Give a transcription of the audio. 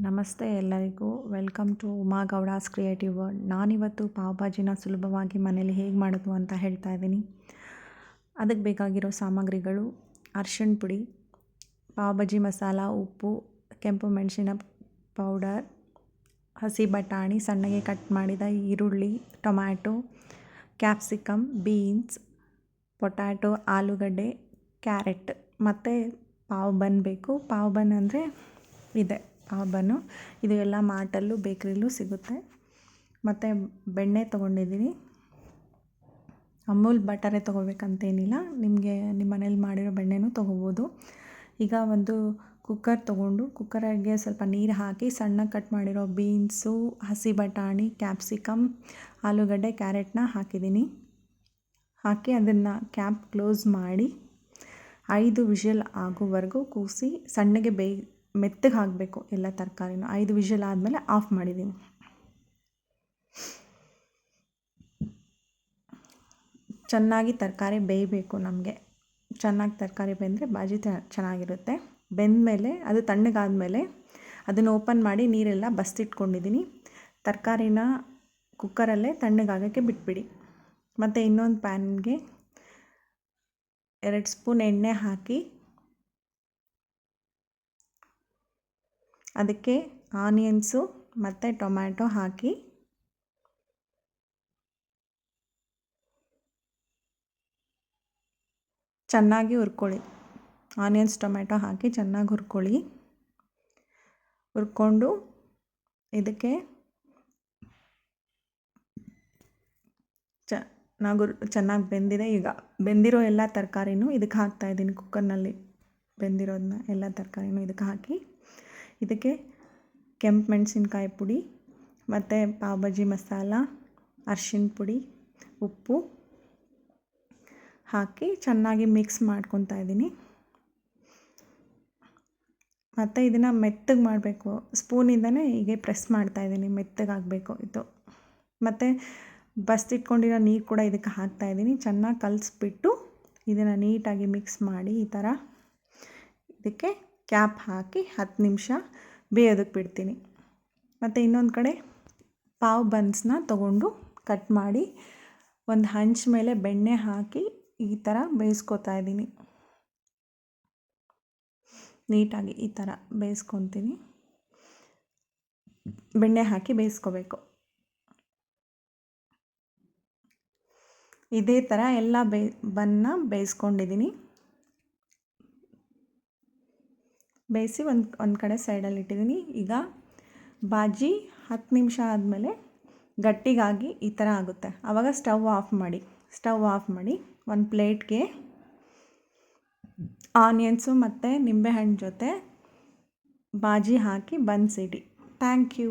ನಮಸ್ತೆ ಎಲ್ಲರಿಗೂ. Welcome to Uma Gowda's creative world. ನಾನಿವತ್ತು ಪಾವ್ ಭಾಜಿನ ಸುಲಭವಾಗಿ ಮನೇಲಿ ಹೇಗೆ ಮಾಡೋದು ಅಂತ ಹೇಳ್ತಾ ಇದ್ದೀನಿ. ಅದಕ್ಕೆ ಬೇಕಾಗಿರೋ ಸಾಮಗ್ರಿಗಳು ಅರ್ಶಿಣ ಪುಡಿ ಪಾವ್ ಭಾಜಿ ಮಸಾಲ, ಉಪ್ಪು, ಕೆಂಪು ಮೆಣಸಿನ ಪೌಡರ್, ಹಸಿ ಬಟಾಣಿ, ಸಣ್ಣಗೆ ಕಟ್ ಮಾಡಿದ ಈರುಳ್ಳಿ, ಟೊಮ್ಯಾಟೊ ಕ್ಯಾಪ್ಸಿಕಮ್ ಬೀನ್ಸ್, ಪೊಟ್ಯಾಟೊ, ಆಲೂಗಡ್ಡೆ, ಕ್ಯಾರೆಟ್. ಮತ್ತು ಪಾವ್ ಬನ್ ಬೇಕು. ಪಾವ್ ಬನ್ ಅಂದರೆ ಇದೆ. ಬನ್ನು ಇದು ಎಲ್ಲ ಮಾರ್ಟಲ್ಲೂ ಬೇಕ್ರಿಲೂ ಸಿಗುತ್ತೆ. ಮತ್ತು ಬೆಣ್ಣೆ ತೊಗೊಂಡಿದ್ದೀನಿ ಅಮೂಲ್ ಬಟರೇ ತೊಗೋಬೇಕಂತೇನಿಲ್ಲ. ನಿಮಗೆ ನಿಮ್ಮ ಮನೇಲಿ ಮಾಡಿರೋ ಬೆಣ್ಣೆನೂ ತೊಗೋಬೋದು. ಈಗ ಒಂದು ಕುಕ್ಕರ್ ತೊಗೊಂಡು ಕುಕ್ಕರಿಗೆ ಸ್ವಲ್ಪ ನೀರು ಹಾಕಿ ಸಣ್ಣ ಕಟ್ ಮಾಡಿರೋ ಬೀನ್ಸು, ಹಸಿ ಬಟಾಣಿ ಕ್ಯಾಪ್ಸಿಕಮ್ ಆಲೂಗಡ್ಡೆ, ಕ್ಯಾರೆಟ್ನ ಹಾಕಿದ್ದೀನಿ ಹಾಕಿ ಅದನ್ನು ಕ್ಯಾಪ್ ಕ್ಲೋಸ್ ಮಾಡಿ ಐದು ವಿಷಲ್ ಆಗೋವರೆಗೂ ಕೂಸಿ ಸಣ್ಣಗೆ ಬೇಯ್ ಮೆತ್ತಗೆ ಹಾಕಬೇಕು ಎಲ್ಲ ತರಕಾರಿನೂ. ಐದು ವಿಷಲ್ ಆದಮೇಲೆ ಆಫ್ ಮಾಡಿದ್ದೀನಿ. ಚೆನ್ನಾಗಿ ತರಕಾರಿ ಬೇಯಬೇಕು ನಮಗೆ. ಚೆನ್ನಾಗಿ ತರಕಾರಿ ಬೆಂದರೆ ಬಾಜಿ ಚೆನ್ನಾಗಿರುತ್ತೆ. ಬೆಂದಮೇಲೆ, ಅದು ತಣ್ಣಗಾದಮೇಲೆ ಅದನ್ನು ಓಪನ್ ಮಾಡಿ ನೀರೆಲ್ಲ ಬಸ್ತಿಟ್ಕೊಂಡಿದ್ದೀನಿ. ತರಕಾರಿನ ಕುಕ್ಕರಲ್ಲೇ ತಣ್ಣಗಾಗೋಕ್ಕೆ ಬಿಟ್ಬಿಡಿ. ಮತ್ತು ಇನ್ನೊಂದು ಪ್ಯಾನ್ಗೆ ಎರಡು ಸ್ಪೂನ್ ಎಣ್ಣೆ ಹಾಕಿ ಅದಕ್ಕೆ ಆನಿಯನ್ಸು ಮತ್ತು ಟೊಮ್ಯಾಟೊ ಹಾಕಿ. ಚೆನ್ನಾಗಿ ಹುರ್ಕೊಳ್ಳಿ. ಆನಿಯನ್ಸ್, ಟೊಮ್ಯಾಟೊ ಹಾಕಿ ಚೆನ್ನಾಗಿ ಹುರ್ಕೊಳ್ಳಿ. ಹುರ್ಕೊಂಡು ಇದಕ್ಕೆ ಚೆನ್ನಾಗಿ ಚೆನ್ನಾಗಿ ಬೆಂದಿದೆ. ಈಗ ಬೆಂದಿರೋ ಎಲ್ಲ ತರಕಾರಿನೂ ಇದಕ್ಕೆ ಹಾಕ್ತಾಯಿದ್ದೀನಿ ಕುಕ್ಕರ್ನಲ್ಲಿ. ಬೆಂದಿರೋದನ್ನ ಎಲ್ಲ ತರಕಾರಿನೂ ಇದಕ್ಕೆ ಹಾಕಿ. ಇದಕ್ಕೆ ಕೆಂಪು ಮೆಣಸಿನ್ಕಾಯಿ ಪುಡಿ, ಮತ್ತು ಪಾವ್ ಬಾಜಿ ಮಸಾಲ ಅರ್ಶಿನ ಪುಡಿ, ಉಪ್ಪು ಹಾಕಿ ಚೆನ್ನಾಗಿ ಮಿಕ್ಸ್ ಮಾಡ್ಕೊತಾ ಇದ್ದೀನಿ. ಮತ್ತು ಇದನ್ನು ಮೆತ್ತಗೆ ಮಾಡಬೇಕು. ಸ್ಪೂನಿಂದನೇ ಹೀಗೆ ಪ್ರೆಸ್ ಮಾಡ್ತಾ ಮಾಡ್ತಾಯಿದ್ದೀನಿ ಮೆತ್ತಗಾಗಬೇಕು ಇದು. ಮತ್ತು ಬಸ್ತಿಟ್ಕೊಂಡಿರೋ ನೀರು ಕೂಡ ಇದಕ್ಕೆ ಹಾಕ್ತಾ ಇದ್ದೀನಿ. ಚೆನ್ನಾಗಿ ಕಲಿಸ್ಬಿಟ್ಟು ಇದನ್ನು ನೀಟಾಗಿ ಮಿಕ್ಸ್ ಮಾಡಿ ಈ ಥರ ಇದಕ್ಕೆ ಕ್ಯಾಪ್ ಹಾಕಿ ಹತ್ತು ನಿಮಿಷ ಬೇಯೋದಕ್ಕೆ ಬಿಡ್ತೀನಿ. ಮತ್ತು ಇನ್ನೊಂದು ಕಡೆ ಪಾವ್ ಬನ್ಸ್ನ ತೊಗೊಂಡು ಕಟ್ ಮಾಡಿ ಒಂದು ಹಂಚ್ ಮೇಲೆ ಬೆಣ್ಣೆ ಹಾಕಿ ಈ ಥರ ಬೇಯಿಸ್ಕೊತಾ ಇದ್ದೀನಿ. ನೀಟಾಗಿ ಈ ಥರ ಬೇಯಿಸ್ಕೊತೀನಿ. ಬೆಣ್ಣೆ ಹಾಕಿ ಬೇಯಿಸ್ಕೋಬೇಕು. ಇದೇ ಥರ ಎಲ್ಲ ಬೇ ಬನ್ನ ಬೇಯಿಸ್ಕೊಂಡಿದ್ದೀನಿ. ಬೇಯಿಸಿ ಒಂದು ಒಂದು ಕಡೆ ಸೈಡಲ್ಲಿ ಇಟ್ಟಿದ್ದೀನಿ ಈಗ ಬಾಜಿ ಹತ್ತು ನಿಮಿಷ ಆದಮೇಲೆ ಗಟ್ಟಿಗಾಗಿ ಈ ಥರ ಆಗುತ್ತೆ. ಆವಾಗ ಸ್ಟವ್ ಆಫ್ ಮಾಡಿ ಸ್ಟವ್ ಆಫ್ ಮಾಡಿ ಒಂದು ಪ್ಲೇಟ್ಗೆ ಆನಿಯನ್ಸು ಮತ್ತು ನಿಂಬೆಹಣ್ಣು ಜೊತೆ ಬಾಜಿ ಹಾಕಿ ಬನ್ಸಿಡಿ ಥ್ಯಾಂಕ್ ಯು